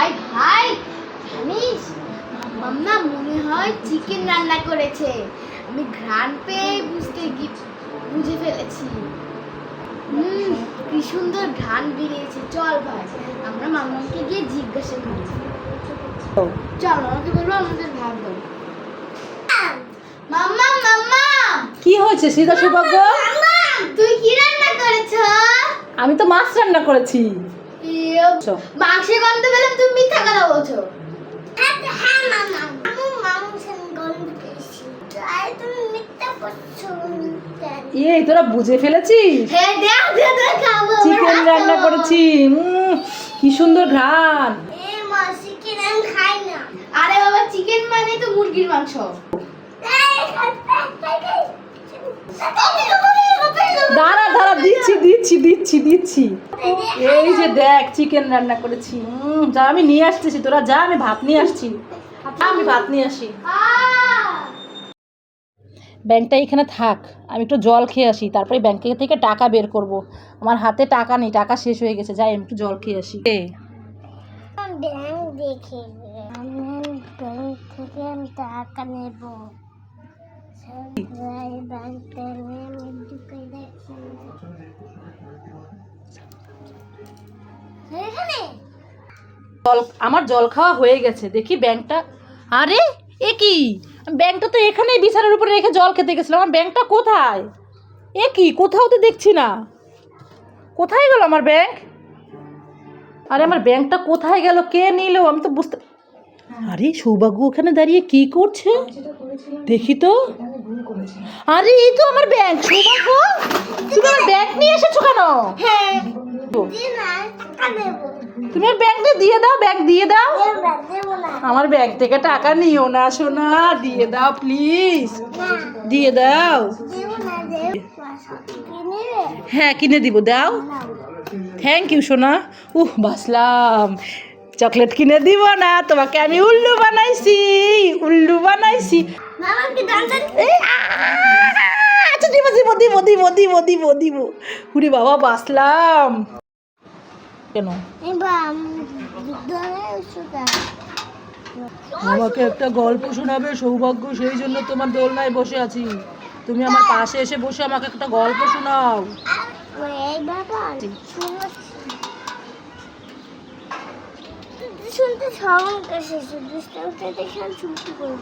ভাই ভাই জানিস? মাম্মা মনে হয় চিকেন রান্না করেছে। আমি ঘ্রাণ পেয়ে বুঝতে বুঝে ফেলেছি। হুম কি সুন্দর ঘ্রাণ বেরিয়েছে। চল ভাই আমরা মাম্মাকে গিয়ে জিজ্ঞাসা করি। চল আমাকে বলব আমাদের ভাত দাও। মাম্মা মাম্মা! কি হয়েছে সীতা সৌভাগ্য? তুই কি রান্না করেছ? আমি তো মাছ রান্না করেছি। মাংসের গন্ধ পেলাম তুমি মিথ্যা কথা বলছো। হ্যাঁ মামা। আমি মাংসের গন্ধ পেয়েছি। তাই তুমি মিথ্যা বলছো এই তোরা বুঝে ফেলেছিস? হ্যাঁ চিকেন রান্না করেছি। উম, কি সুন্দর ঘ্রাণ। আরে বাবা চিকেন মানে তো মুরগির মাংস। দাঁড়া দাঁড়া দিচ্ছি দিচ্ছি দিচ্ছি দিচ্ছি। এই যে দেখ চিকেন রান্না করেছি। উম, যা আমি নিয়ে আসতেছি তোরা যা আমি ভাত নিয়ে আসছি। আমি ভাত নিয়ে আসি। ব্যাংকটা এখানে থাক আমি একটু জল খেয়ে আসি তারপরে ব্যাংক থেকে টাকা বের করব। আমার হাতে টাকা নেই টাকা শেষ হয়ে গেছে যাই আমি একটু জল খেয়ে আসি। ব্যাংক দেখে আমি ব্যাংক থেকে আমি টাকা নেব ব্যাংক থেকে আমি ঢুকে দেখি এখানে জল, আমার জল খাওয়া হয়ে গেছে। দেখি ব্যাংকটা। আরে, এ কি? ব্যাংকটা তো এখানেই বিছানার উপরে রেখে জল খেতে গেছিলাম আমার ব্যাংকটা কোথায়? এ কি? কোথাও তো দেখছি না। কোথায় গেল আমার ব্যাংক? আরে, আমার ব্যাংকটা কোথায় গেল? কে নিল? আমি তো বুঝতে আরে সৌভাগ্য ওখানে দাঁড়িয়ে কি করছে? দেখি তো। আরে এই তো আমার ব্যাগ সৌভাগ্য। তুমি আমার ব্যাগ নিয়ে এসেছ কেন? হ্যাঁ। তুমি ব্যাংকটা দিয়ে দাও ব্যাংক দিয়ে দাও। আমার ব্যাংক থেকে টাকা নিও না সোনা দিয়ে দাও প্লিজ। দিয়ে দাও। দেব না দেব। কিনে হ্যাঁ কিনে দিব দাও। থ্যাংক ইউ সোনা। উহ বাসলাম। চকলেট কিনে দিব না তোমাকে আমি উল্লু বানাইছি উল্লু বানাইছি! আচ্ছা দিব দিব দিব দিব দিব দিব দিব। উরে বাবা বাসলাম কেন? আমাকে একটা গল্প শোনাবে সৌভাগ্য সেই জন্য তোমার দোলনায় বসে আছি। তুমি আমার পাশে এসে বসে আমাকে একটা গল্প শোনাও। বাবা শুনো শুনতে দেখে আমি চুপটি করে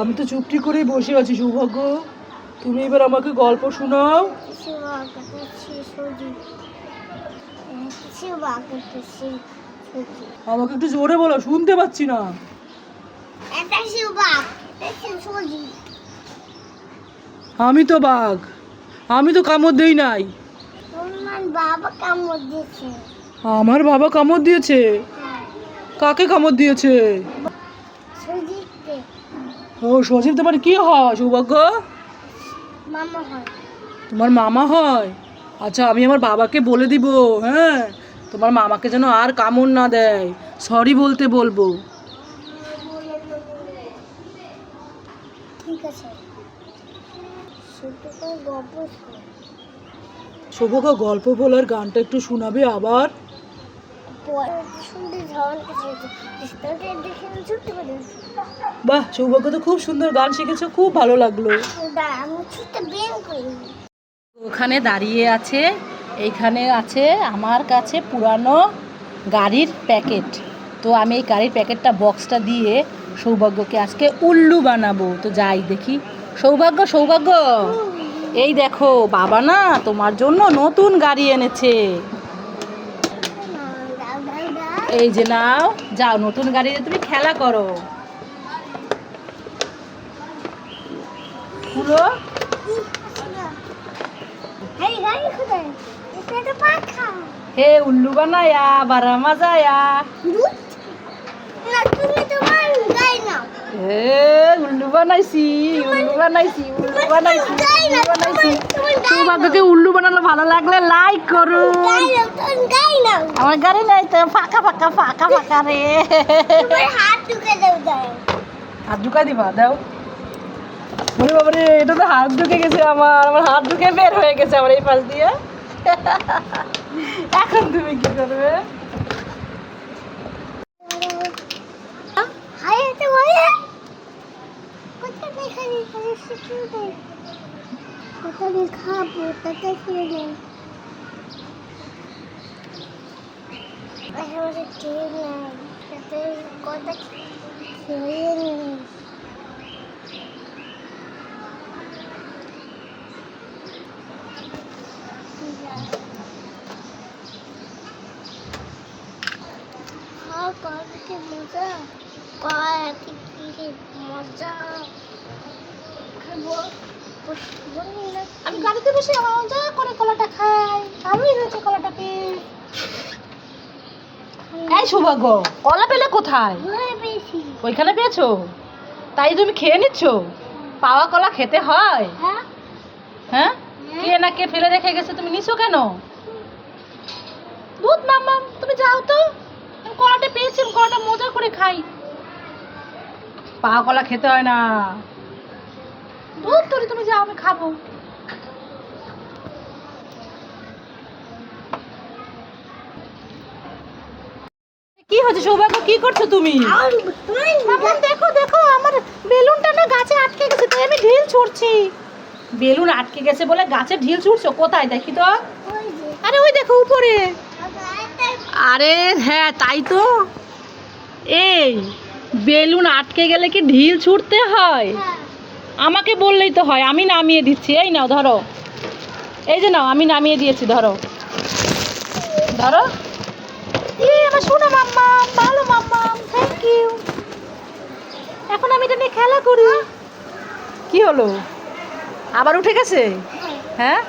আমি তো চুপটি করেই বসে আছি সৌভাগ্য। তুমি এবার আমাকে গল্প শোনাও। আমাকে একটু জোরে বলো শুনতে পাচ্ছি না। আমি তো বাঘ আমি তো কামড় দেই নাই। তোমার বাবা কামড় দিয়েছে। আমার বাবা কামড় দিয়েছে? কাকে কামড় দিয়েছে? ও সজীব তোমার কি হয় সৌভাগ্য? তোমার মামা হয়? আচ্ছা আমি আমার বাবাকে বলে দিব হ্যাঁ? তোমার মামাকে যেন আর কামড় না দেয়। সরি বলতে বলব। ঠিক আছে। গল্প বলার গানটা একটু শোনাবে আবার? বাহ সৌভাগ্য তো খুব সুন্দর গান শিখেছো খুব ভালো লাগল। ওখানে দাঁড়িয়ে আছে এইখানে আছে আমার কাছে পুরানো গাড়ির প্যাকেট। তো আমি এই গাড়ির প্যাকেটটা বক্সটা দিয়ে সৌভাগ্যকে আজকে উল্লু বানাবো। তো যাই দেখি। সৌভাগ্য সৌভাগ্য! এই দেখো বাবা না তোমার জন্য নতুন গাড়ি এনেছে। এই যে নাও যাও নতুন গাড়িতে তুমি খেলা করো। পুরো তো হে উল্লু বানায়া বারা মাজায়া না তুমি এ উল্লু বানাইছি উল্লু বানাইছি উল্লু বানাইছি উল্লু বানাইছি। সৌভাগ্যকে উল্লু বানানো ভালো লাগলে লাইক করুন আমার গাড়ি নাই তো ফাঁকা ফাঁকা ফাঁকা ফাঁকা রে। হাত ঢুকে দাও দাও। হাত ঢুকা দিবা দাও। বলে বাবারে এটা তো হাত ঢুকে গেছে আমার আমার হাত ঢুকে বের হয়ে গেছে আমার এই পাশ দিয়ে। এখন তুমি কি করবে? খাব তাতে খেয়ে নেই আমাদের খেয়ে নেয় তাতে কটা খেয়ে নেই আমি বসে মজা করে কলাটা খাই। ভালোই হয়েছে কলাটা পেয়ে এই সৌভাগ্য কলা পেলে কোথায়? ওইখানে পেয়েছ? তাই তুমি খেয়ে নিচ্ছ? পাওয়া কলা খেতে হয়? হ্যাঁ। হ্যাঁ? কে না কে ফেলে রেখে গেছে তুমি নিছো কেন? দুধ মাম্মা তুমি যাও তো। কলাটা পেয়েছি কলাটা মজা করে খাই। পাওয়া কলা খেতে হয় না। দুধ তোরে তুমি যাও আমি খাব। হচ্ছে? সৌভাগ্য কি করছ তুমি? দেখো দেখো আমার বেলুনটা না গাছে আটকে গেছে তাই আমি ঢিল ছুড়ছি। বেলুন আটকে গেছে বলে গাছে ঢিল ছুড়ছো? কোথায়? দেখি তো। আরে ওই দেখো উপরে। আরে হ্যাঁ তাই তো। এই বেলুন আটকে গেলে কি ঢিল ছুটতে হয়। আমাকে বললেই তো হয় আমি নামিয়ে দিচ্ছি। এই নাও ধরো। এই যে নাও আমি নামিয়ে দিয়েছি ধরো। ধরো। আমার শোনো মাম্মা ভালো মাম্মা থ্যাংক ইউ এখন আমি এটা নিয়ে খেলা করি। কি হলো? আবার উঠে গেছে? হ্যাঁ?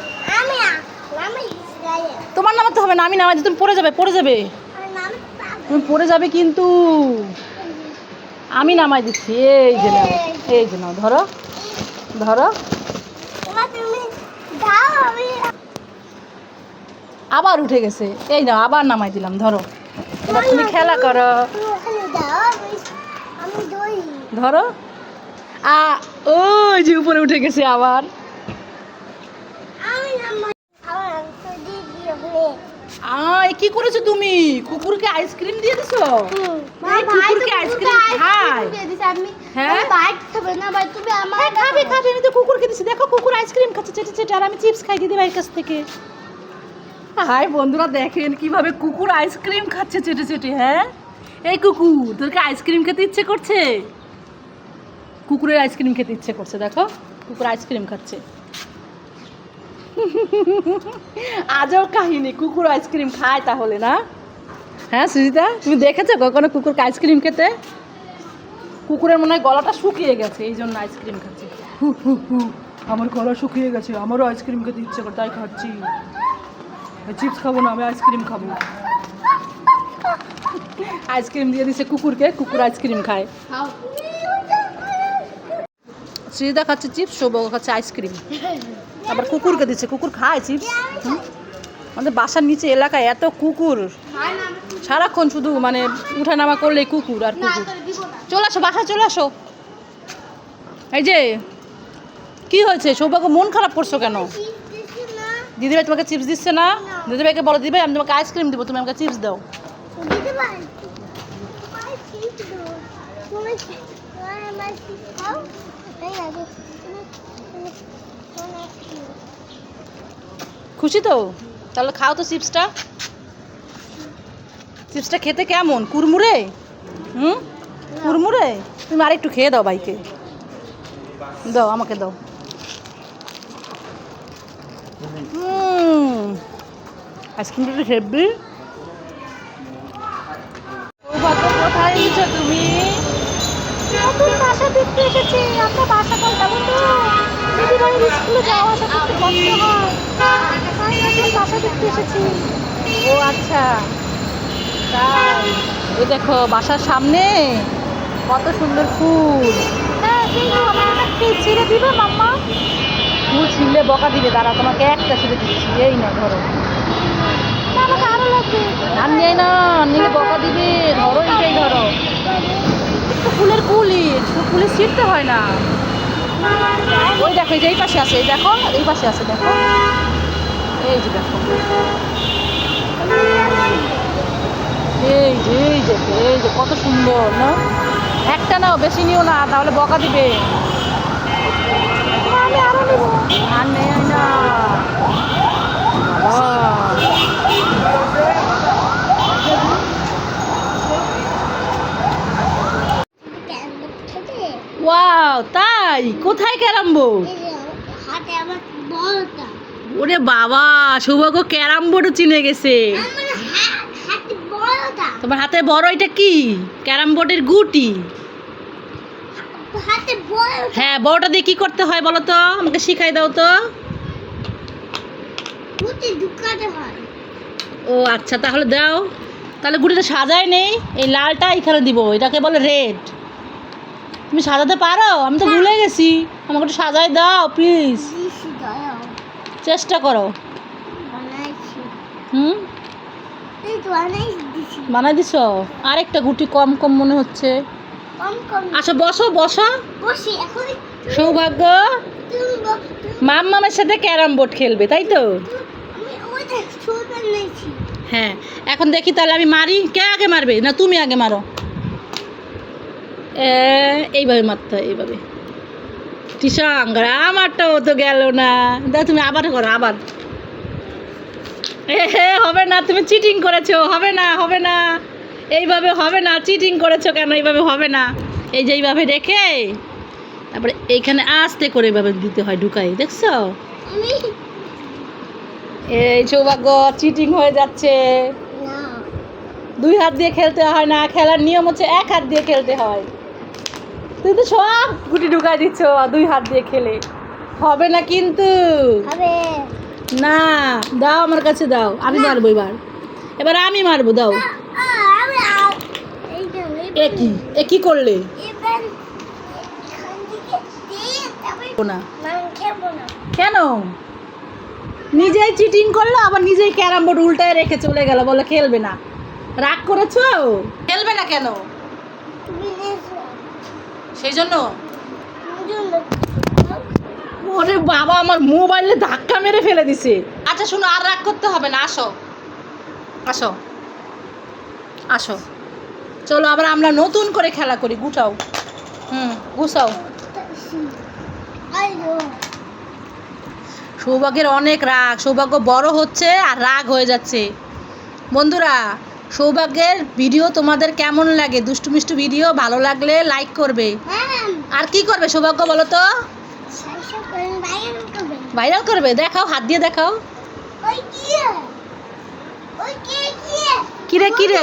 তোমার নামাতে হবে না আমি দিই, তুমি পড়ে যাবে পড়ে যাবে। তুমি পড়ে যাবে কিন্তু। আমি নামাই দিচ্ছি এই যে নাও এই। যে নাও ধরো ধরো। আবার উঠে গেছে এই নাও আবার নামাই দিলাম ধরো। তুমি খেলা করো। ধরো। আ, ওই যে উপরে উঠে গেছে আবার। আয়, কি করেছ তুমি? কুকুরকে আইসক্রিম দিয়ে দিছো? কুকুরকে আইসক্রিম খায়? হ্যাঁ? হ্যাঁ খাবে খাবে, আমি তো কুকুরকে দিছি। দেখো, কুকুর আইসক্রিম খাচ্ছে, চেটে চেটে। আর আমি চিপস খাই দিদি ভাইয়ের কাছ থেকে। হাই বন্ধুরা, দেখেন কীভাবে কুকুর আইসক্রিম খাচ্ছে চেটে চেটে হ্যাঁ? এই কুকুর তোরকে আইসক্রিম খেতে ইচ্ছে করছে? কুকুরের আইসক্রিম খেতে ইচ্ছে করছে, দেখো, কুকুর আইসক্রিম খাচ্ছে। আজও কাহিনী, কুকুর আইসক্রিম খায় তাহলে, না? হ্যাঁ সুজিতা, তুমি দেখেছ কখনো কুকুরকে আইসক্রিম খেতে? কুকুরের মনে হয় গলাটা শুকিয়ে গেছে, এই জন্য আইসক্রিম খাচ্ছে। হু হু হু, আমার গলা শুকিয়ে গেছে, আমারও আইসক্রিম খেতে ইচ্ছে করে, তাই খাচ্ছি। চিপস খাব না আমি আইসক্রিম খাব। আইসক্রিম দিয়ে দিছে কুকুরকে কুকুর আইসক্রিম খায়। শ্রীদা খাচ্ছে চিপস শোভ খাচ্ছে আইসক্রিম আবার কুকুরকে দিচ্ছে কুকুর খায় চিপস আমাদের বাসার নিচে এলাকায় এত কুকুর। সারাক্ষণ শুধু মানে উঠানামা করলেই কুকুর আর কুকুর। চলে আসো বাসায় চলে আসো। এই যে কি হয়েছে? সৌভাগ্য মন খারাপ করছ কেন? দিদিভাই তোমাকে চিপস দিচ্ছে না? দিদিভাইকে বলো, দিদিভাই, আমি তোমাকে আইসক্রিম দেবো, তুমি আমাকে চিপস দাও। খুশি তো? তাহলে খাও তো চিপসটা চিপসটা খেতে কেমন? কুরমুরে হুম? কুরমুরে তুমি আরেকটু খেয়ে দাও ভাইকে। দাও, আমাকে দাও। আইসক্রিমটা হেভি কোথায় গেছো তুমি? নতুন বাসা দেখতে এসেছি। আমরা বাসা পাল্টাবো তো দিদি স্কুলে যাওয়া আসা করতে কষ্ট হয়। তাই নতুন বাসা দেখতে এসেছি। ও আচ্ছা। তাই। ওই দেখো বাসার সামনে কত সুন্দর ফুল। হ্যাঁ সেই তো আমার একটা ছিঁড়ে দিবে মাম্মা? ফুল ছিঁড়লে বকা দিবে তারা তোমাকে একটা ছিঁড়ে দিচ্ছি, এই না, ধরো। আর নিয়ে না, নিলে বকা দিবে, ধরো এইটাই ধরো। ফুলের কুলি ফুলের ছিঁড়তে হয় না। ওই দেখো, এই যে এই পাশে আছে, এই দেখো, এই পাশে আছে, দেখো। এই যে দেখো। এই যে এই যে এই যে, কত সুন্দর, না? একটা নাও, বেশি নিও না, তাহলে বকা দিবে আমি আরও নেব আর নেই না বাবা। ওয়াও তাই? কোথায় ক্যারাম বোর্ড হাতে আমার বড়টা ওরে বাবা সৌভাগ্য ক্যারাম বোর্ডও চিনে গেছে। আমার হাতে বড়টা তোমার হাতে বড় এটা কি? ক্যারাম বোর্ডের গুটি। হ্যাঁ বড়টা দিয়ে কি করতে হয় বলো তো? আমাকে শিখাই দাও তো। হয়। ও আচ্ছা তাহলে দাও। তাহলে গুটিটা সাজাই নেই। এই লালটা এখানে দিব। এটাকে বলে রেড। তুমি সাজাতে পারো? আমি তো ভুলে গেছি। আমাকে একটু সাজাই দাও প্লিজ চেষ্টা করো। হুম? বানাই দিছো? আরেকটা গুটি কম কম মনে হচ্ছে। আচ্ছা বসো বসো। সৌভাগ্য। তুমি ব- তুমি- মাম মামের সাথে ক্যারাম বোর্ড খেলবে তাই তো? হ্যাঁ এখন দেখি তাহলে আমি মারি। কে আগে মারবে? না তুমি আগে মারো। এইভাবে মারতে হয় এইভাবে। টিসাঙ্গার আমারটাও তো গেল না। দাও তুমি আবার করো আবার। এ হে হবে না তুমি চিটিং করেছ হবে না হবে না। এইভাবে হবে না চিটিং করেছ কেন? এইভাবে হবে না। এই যে এইভাবে রেখে তারপরে এইখানে আস্তে করে এইভাবে দিতে হয় ঢুকাই দেখছ? এই সৌভাগ্য চিটিং হয়ে যাচ্ছে। দুই হাত দিয়ে খেলতে হয় না খেলার নিয়ম হচ্ছে এক হাত দিয়ে খেলতে হয়। তুই তো সব গুটি ঢুকাই দিচ্ছ দুই হাত দিয়ে খেলে। হবে না কিন্তু। না দাও আমার কাছে দাও আমি মারবো এবার। এবার আমি মারবো দাও। এ কি? এ কি করলে? না। কেন? নিজেই চিটিং করল আবার নিজেই ক্যারাম বোর্ড উল্টায় রেখে চলে গেল বলে খেলবে না। রাগ করেছ? খেলবে না কেন? সেই জন্য? ওরে বাবা আমার মোবাইলে ধাক্কা মেরে ফেলে দিছে। আচ্ছা শোনো আর রাগ করতে হবে না আসো। আসো। আসো। চলো আবার আমরা নতুন করে খেলা করি গুটাও হুম গুছাও। আইলো। সৌভাগ্যের অনেক রাগ সৌভাগ্য বড় হচ্ছে আর রাগ হয়ে যাচ্ছে। বন্ধুরা সৌভাগ্যের ভিডিও তোমাদের কেমন লাগে? দুষ্টু মিষ্টু ভিডিও ভালো লাগলে লাইক করবে। আর কি করবে সৌভাগ্য বলো তো? ভাইরাল করবে। দেখাও হাত দিয়ে দেখাও। ওই কি ওই কে কি কিরে কিরে